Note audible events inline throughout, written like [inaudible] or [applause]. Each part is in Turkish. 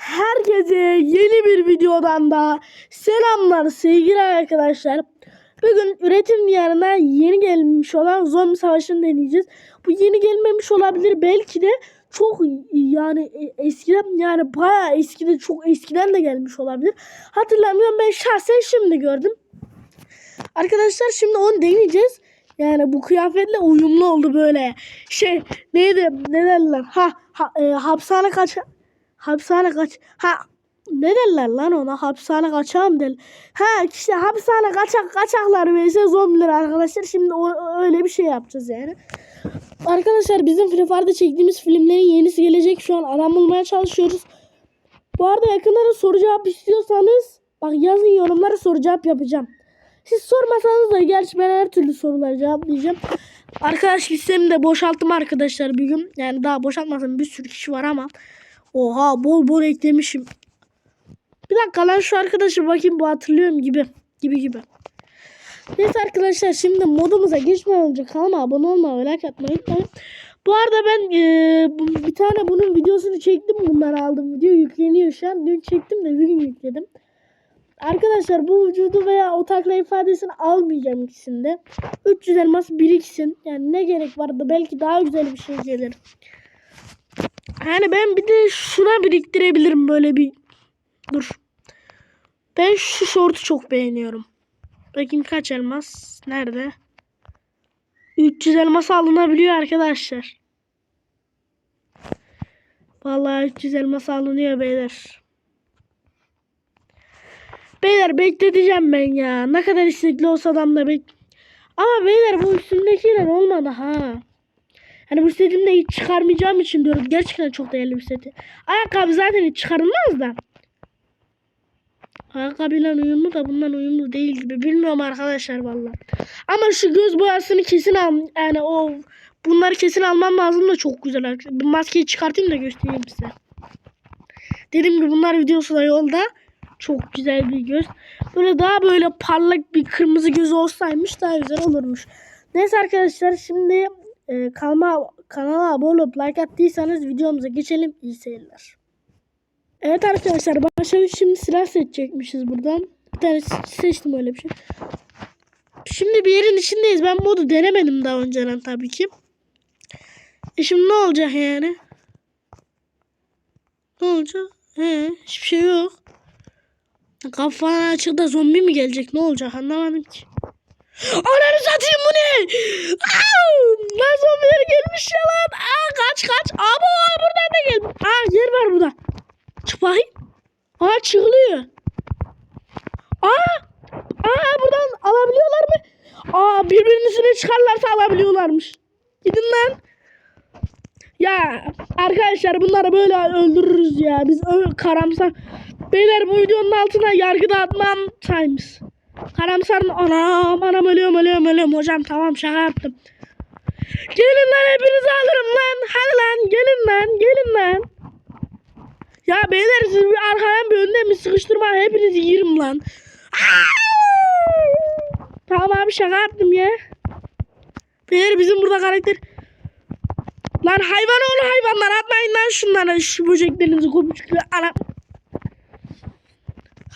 Herkese yeni bir videodan da selamlar sevgili arkadaşlar. Bugün üretim diyarına yeni gelmiş olan zombi savaşını deneyeceğiz. Bu yeni gelmemiş olabilir belki de çok yani e, eskiden yani bayağı eskide çok eskiden de gelmiş olabilir. Hatırlamıyorum ben şahsen şimdi gördüm. Arkadaşlar şimdi onu deneyeceğiz. Yani bu kıyafetle uyumlu oldu böyle. Şey neydi ne derler? Ha, ha e, hapishane kaç hapishane kaç ha ne derler lan ona hapishane kaçağım del. Ha işte hapishane kaçak kaçaklar vs zombiler arkadaşlar. Şimdi o, öyle bir şey yapacağız yani. Arkadaşlar bizim Free Fire'da çektiğimiz filmlerin yenisi gelecek. Şu an adam bulmaya çalışıyoruz. Bu arada yakında da soru cevap istiyorsanız bak yazın yorumlara soru cevap yapacağım. Siz sormasanız da gerçi ben her türlü soruları cevaplayacağım. Arkadaş listemi de boşalttım arkadaşlar bir gün. Yani daha boşaltmasam bir sürü kişi var ama. Oha bol bol eklemişim. Bir dakika lan şu arkadaşı bakayım bu hatırlıyorum gibi. Gibi gibi. Neyse arkadaşlar şimdi modumuza geçmeden önce kanalıma abone olmayı ve like atmayı unutmayın. Bu arada ben e, bir tane bunun videosunu çektim. Bunları aldım. Video yükleniyor şu an. Dün çektim de bugün yükledim. Arkadaşlar bu vücudu veya o takla ifadesini almayacağım ikisinde. 300 elmas biriksin. Yani ne gerek vardı belki daha güzel bir şey gelir. Yani ben bir de şuna biriktirebilirim böyle bir. Dur. Ben şu şortu çok beğeniyorum. Bakayım kaç elmas? Nerede? 300 elmas alınabiliyor arkadaşlar. Vallahi 300 elmas alınıyor beyler. Beyler bekleteceğim ben ya. Ne kadar istekli olsa da da bek... Ama beyler bu üstümdekiler olmadı ha. Hani bu setimi de hiç çıkarmayacağım için diyorum. Gerçekten çok değerli bir seti. Ayakkabı zaten hiç çıkarılmaz da. Ayakkabıyla uyumlu da bundan uyumlu değil gibi. Bilmiyorum arkadaşlar valla. Ama şu göz boyasını kesin al. Yani o bunları kesin almam lazım da çok güzel. Bir maskeyi çıkartayım da göstereyim size. Dediğim gibi bunlar videosu da yolda. Çok güzel bir göz. Böyle daha böyle parlak bir kırmızı gözü olsaymış daha güzel olurmuş. Neyse arkadaşlar şimdi e, kalma, kanala abone olup like attıysanız videomuza geçelim. İyi seyirler. Evet arkadaşlar başlayalım. Şimdi silah seçecekmişiz buradan. Bir tane se- seçtim öyle bir şey. Şimdi bir yerin içindeyiz. Ben modu denemedim daha önceden tabii ki. E şimdi ne olacak yani? Ne olacak? He, hiçbir şey yok. Kafana açıkta zombi mi gelecek? Ne olacak anlamadım ki. Ananı satayım bu ne? Lan zombiler gelmiş ya lan. Aa, kaç kaç. Abo buradan da gel. Aa yer var burada. Çık bakayım. Aa çıkılıyor. Aa. Aa buradan alabiliyorlar mı? Aa birbirinin üstüne çıkarlarsa alabiliyorlarmış. Gidin lan. Ya arkadaşlar bunları böyle öldürürüz ya. Biz karamsar. Beyler bu videonun altına yargı dağıtmam times. Karamsar anam anam ölüyorum ölüyorum ölüyorum hocam tamam şaka yaptım. Gelin lan hepinizi alırım lan. Hadi lan gelin lan gelin lan. Ya beyler siz bir arkadan bir önden bir sıkıştırma hepinizi yerim lan. Tamam abi şaka yaptım ya. Beyler bizim burada karakter. Lan hayvan oğlu hayvanlar atmayın lan şunları şu böceklerinizi kopuşuklu ana.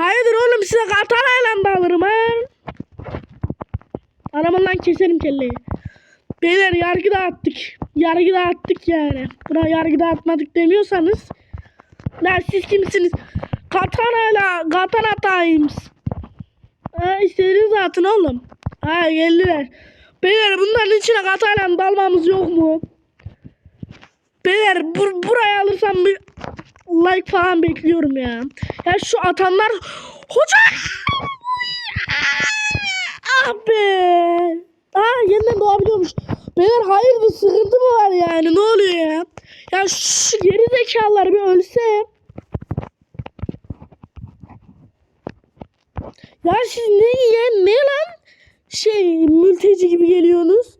Hayırdır oğlum size kartalayla da alırım ha. Arabanın lan keserim kelleyi. Beyler yargı dağıttık. Yargı dağıttık yani. Buna yargı dağıtmadık demiyorsanız. Lan siz kimsiniz? Katanayla Katana Times. Ha istediğiniz atın oğlum. Ha geldiler. Beyler bunların içine katayla dalmamız yok mu? Beyler bur buraya alırsam bir like falan bekliyorum ya. Ya şu atanlar hoca ah be. Aa yeniden doğabiliyormuş. Beyler hayır bir sıkıntı mı var yani ne oluyor ya? Ya şu geri zekalılar bir ölse. Ya siz ne ya ne lan? Şey mülteci gibi geliyorsunuz.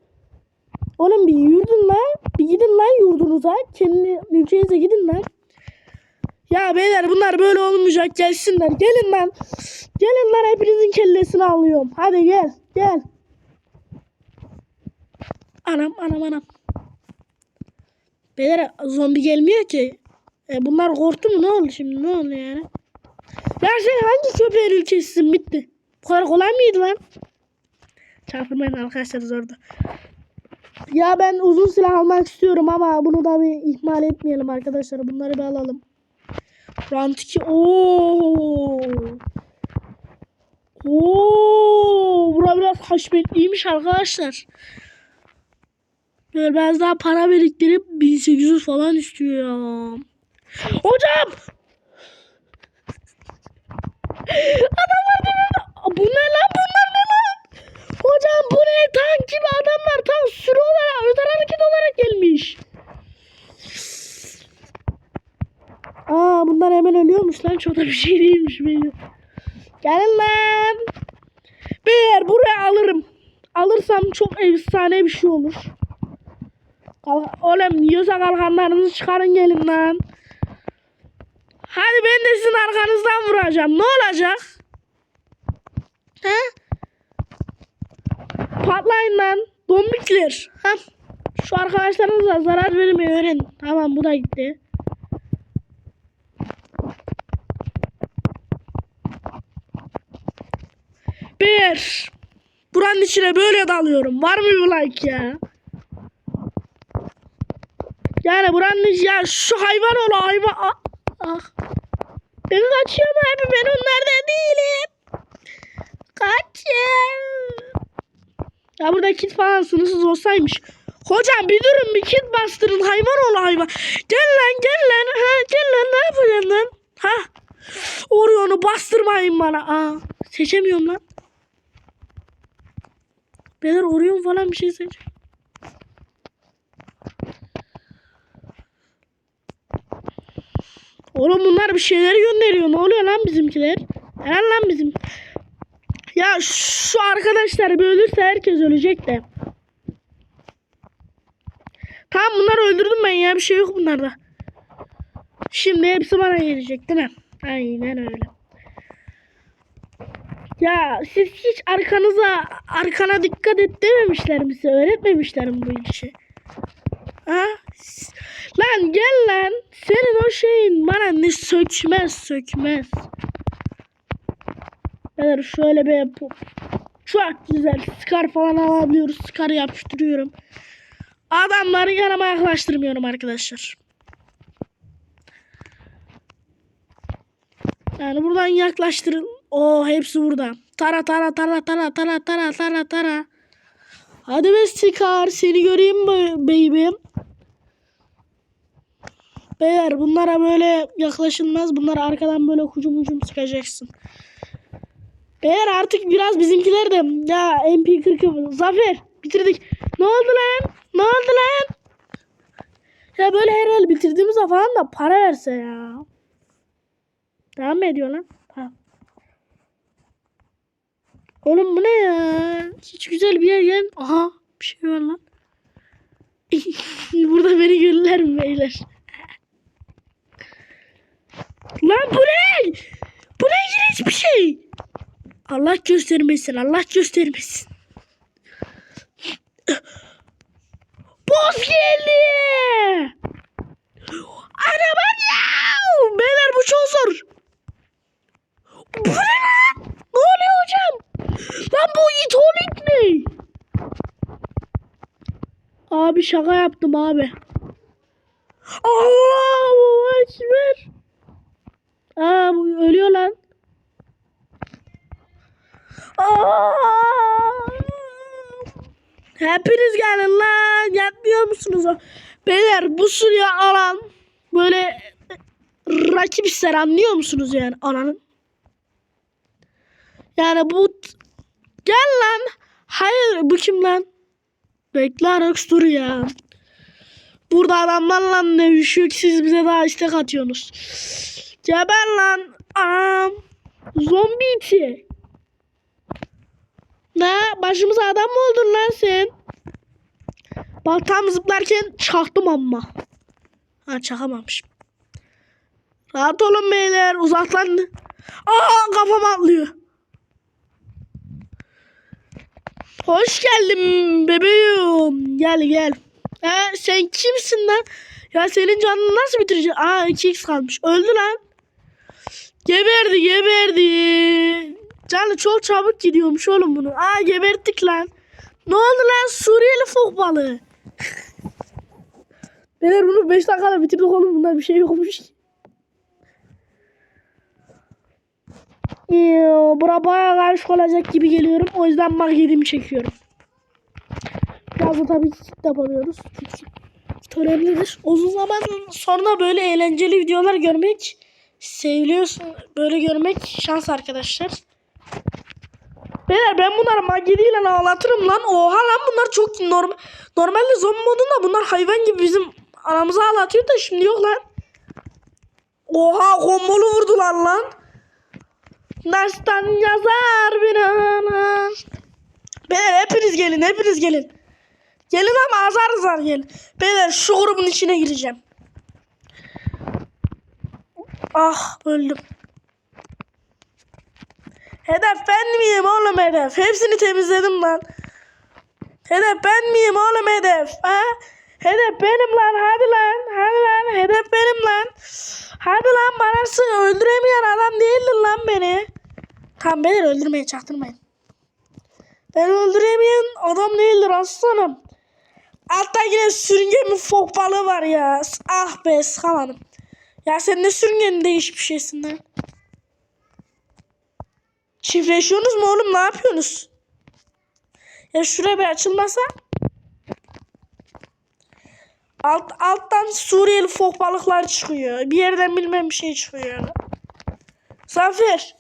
Oğlum bir yurdun lan. Bir gidin lan yurdunuza. Kendi ülkenize gidin lan. Ya beyler bunlar böyle olmayacak. Gelsinler. Gelin lan. Gelin lan hepinizin kellesini alıyorum. Hadi gel. Gel. Anam anam anam. Beyler zombi gelmiyor ki. E bunlar korktu mu? Ne oldu şimdi? Ne oldu yani? Ya sen hangi köpeğin ülkesisin? Bitti. Bu kadar kolay mıydı lan? Çarpılmayın arkadaşlar zordu. Ya ben uzun silah almak istiyorum ama bunu da bir ihmal etmeyelim arkadaşlar. Bunları bir alalım. Round 2. Oo. Oo, bura biraz haşmetliymiş arkadaşlar. Böyle biraz daha para biriktirip 1800 falan istiyorum. Hocam! Adamlar lan? Bu ne lan? Bunlar ne lan? Hocam bu ne? Tank gibi adamlar tam sürü olarak, özel hareket olarak gelmiş. Aa bunlar hemen ölüyormuş lan. Çok da bir şey değilmiş benim. Gelin lan. Beyler buraya alırım. Alırsam çok efsane bir şey olur. Kalk Oğlum yiyorsa kalkanlarınızı çıkarın gelin lan. Hadi ben de sizin arkanızdan vuracağım. Ne olacak? He? Patlayın lan. Bombikler. Ha? Şu arkadaşlarınıza zarar vermeyi öğrenin. Tamam bu da gitti. Bir. Buranın içine böyle dalıyorum. Var mı bir like ya? Yani buranın ya şu hayvan ola hayvan. Ah. ah. Ben kaçıyorum abi ben onlarda değilim. Kaçın. Ya burada kit falan sınırsız olsaymış. Hocam bir durun bir kit bastırın hayvan ola hayvan. Gel lan gel lan. Ha, gel lan ne yapacaksın lan? Ha. Orion'u bastırmayın bana. Aa, seçemiyorum lan. Beyler Orion falan bir şey seç. Oğlum bunlar bir şeyler gönderiyor. Ne oluyor lan bizimkiler? Helal lan bizim. Ya şu arkadaşlar bir ölürse herkes ölecek de. Tamam bunları öldürdüm ben ya. Bir şey yok bunlarda. Şimdi hepsi bana gelecek değil mi? Aynen öyle. Ya siz hiç arkanıza arkana dikkat et dememişler mi size? Öğretmemişler mi bu işi? Ha? Lan gel lan. Senin o şeyin bana ne sökmez sökmez. Beyler şöyle bir bu- çok güzel skar falan alabiliyoruz. Skarı yapıştırıyorum. Adamları yanıma yaklaştırmıyorum arkadaşlar. Yani buradan yaklaştırın. O hepsi burada. Tara tara tara tara tara tara tara tara. Hadi be Scar seni göreyim baby'im? Beyler bunlara böyle yaklaşılmaz. Bunlara arkadan böyle hucum hucum sıkacaksın. Beyler artık biraz bizimkiler de ya MP40'ı Zafer bitirdik. Ne oldu lan? Ne oldu lan? Ya böyle her el bitirdiğimizde falan da para verse ya. Devam ediyor lan? Tamam. Oğlum bu ne ya? Hiç güzel bir yer gel. Aha bir şey var lan. [laughs] Burada beni görürler mi beyler? Lan bu ne? Bu ne iğrenç bir şey? Allah göstermesin. Allah göstermesin. Boss geldi. Araban ya. Beyler bu çok zor. Bu ne lan? Ne oluyor hocam? Lan bu itolik ne? Abi şaka yaptım abi. Allahu Ekber. Aa bu ölüyor lan. Aa! Hepiniz gelin lan. Yatmıyor musunuz? Beyler bu suya alan böyle rakip ister anlıyor musunuz yani ananın? Yani bu gel lan. Hayır bu kim lan? Bekle Arax dur ya. Burada adamlarla ne üşüyor ki siz bize daha istek atıyorsunuz. Geber lan. Anam. Zombi iti. Ne? Başımıza adam mı oldun lan sen? Bak tam zıplarken çaktım ama. Ha çakamamışım. Rahat olun beyler. Uzaklan. Aa kafam atlıyor. Hoş geldin bebeğim. Gel gel. Ha, sen kimsin lan? Ya senin canını nasıl bitirecek? Aa 2x kalmış. Öldü lan. Geberdi geberdi. Canı çok çabuk gidiyormuş oğlum bunu. Aa geberttik lan. Ne oldu lan Suriyeli fok balığı? [laughs] Beyler bunu 5 dakikada bitirdik oğlum. Bunda bir şey yokmuş ki. Bura bayağı karışık olacak gibi geliyorum. O yüzden magnetimi çekiyorum. Biraz da tabii ki kitap alıyoruz. Çünkü önemlidir. Uzun zaman sonra böyle eğlenceli videolar görmek seviliyorsun. Böyle görmek şans arkadaşlar. Beyler ben bunları magnetiyle ağlatırım lan. Oha lan bunlar çok normal. Normalde zombi modunda bunlar hayvan gibi bizim aramıza ağlatıyor da şimdi yok lan. Oha kombolu vurdular lan. Daştan yazar bir ana. Beyler hepiniz gelin hepiniz gelin. Gelin ama azar azar gelin. Beyler şu grubun içine gireceğim. Ah öldüm. Hedef ben miyim oğlum hedef? Hepsini temizledim lan. Hedef ben miyim oğlum hedef? Ha? Hedef benim lan hadi lan. Hadi lan hedef benim lan. Hadi lan bana öldüremeyen lan beni. Tamam beni öldürmeye çaktırmayın. Ben öldüremeyen adam değildir aslanım. Altta yine sürüngen bir fok balığı var ya. Ah be sıkamadım. Ya sen ne sürüngenin değişik bir şeysin lan. Çiftleşiyorsunuz mu oğlum ne yapıyorsunuz? Ya şuraya bir açılmasa. Alt, alttan Suriyeli fok balıklar çıkıyor. Bir yerden bilmem bir şey çıkıyor yani. Zafer.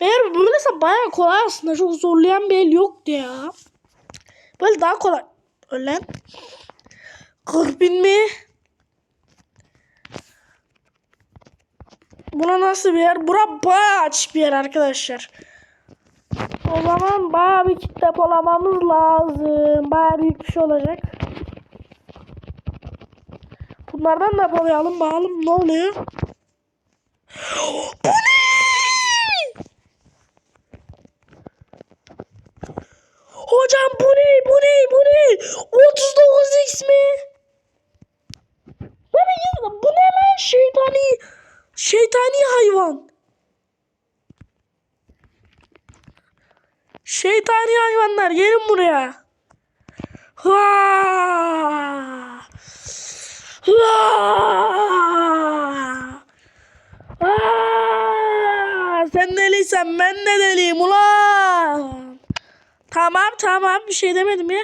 Eğer böylese bayağı kolay aslında. Çok zorlayan bir el yoktu ya. Böyle daha kolay. Ölen. 40 bin mi? Buna nasıl bir yer? Bura bayağı açık bir yer arkadaşlar. O zaman bayağı bir kitle polamamız lazım. Bayağı büyük bir şey olacak. Bunlardan da polayalım bakalım ne oluyor. Bu ne? Hocam bu ne? Bu ne? Bu ne? 39x mi? Bu ne? Bu ne lan? Şeytani. Şeytani hayvan. Şeytani hayvanlar gelin buraya. Ha! Ha! Ha! Sen deliysen ben de deliyim ulan. Tamam tamam bir şey demedim ya.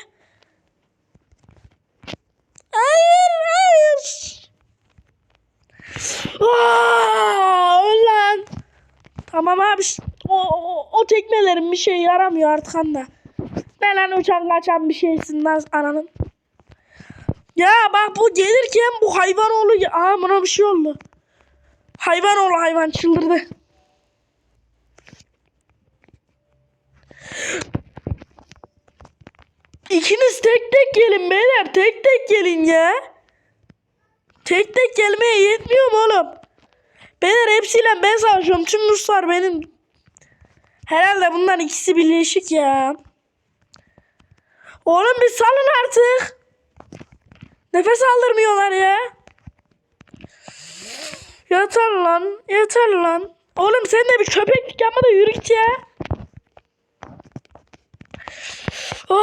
Hayır hayır. Aa, öl lan. Tamam abi o, o, o tekmelerin bir şey yaramıyor artık anda. Ne lan uçan kaçan bir şeysin lan ananın. Ya bak bu gelirken bu hayvan oğlu aa buna bir şey oldu. Hayvan oğlu hayvan çıldırdı. İkiniz tek tek gelin beyler. Tek tek gelin ya. Tek tek gelmeye yetmiyor mu oğlum? Beyler hepsiyle ben savaşıyorum. Tüm Ruslar benim. Herhalde bunlar ikisi birleşik ya. Oğlum bir salın artık. Nefes aldırmıyorlar ya. Yeter lan. Yeter lan. Oğlum sen de bir köpeklik yapma da yürü git ya. Aa!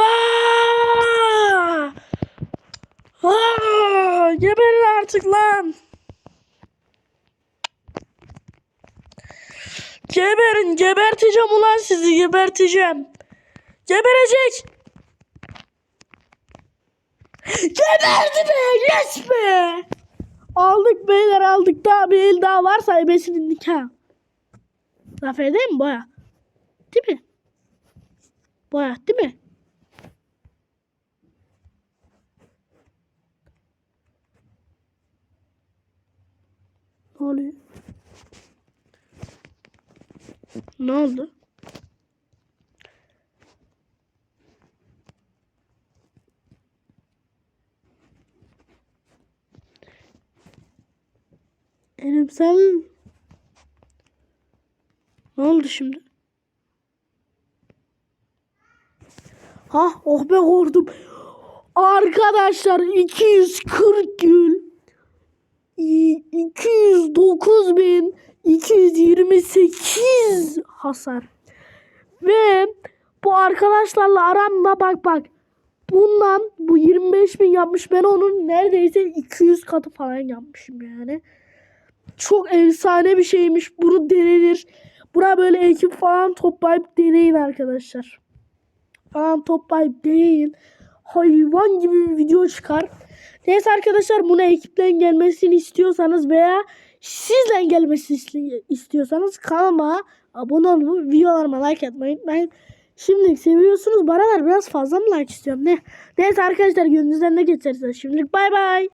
Aa! Geberin artık lan. Geberin, geberteceğim ulan sizi, geberteceğim. Geberecek. Geberdi be, yes be. Aldık beyler aldık. Daha bir el daha varsa ebesinin nikahı. Zafer değil mi boya? Değil mi? Boya değil mi? Ne oluyor? Ne oldu? Elim sen... Ne oldu şimdi? Ha oh be korktum. Arkadaşlar 240 gül. İ- 209.228 hasar. Ve bu arkadaşlarla aramda bak bak. Bundan bu 25 bin yapmış. Ben onun neredeyse 200 katı falan yapmışım yani. Çok efsane bir şeymiş. Bunu denenir. Buna böyle ekip falan toplayıp deneyin arkadaşlar. Falan toplayıp deneyin. Hayvan gibi bir video çıkar. Neyse arkadaşlar buna ekipten gelmesini istiyorsanız veya sizle gelmesini istiyorsanız kanalıma abone olmayı, videolarıma like atmayı unutmayın. Şimdi seviyorsunuz bana biraz fazla mı like istiyorum ne? Neyse arkadaşlar gönlünüzden ne geçerse şimdilik bay bay.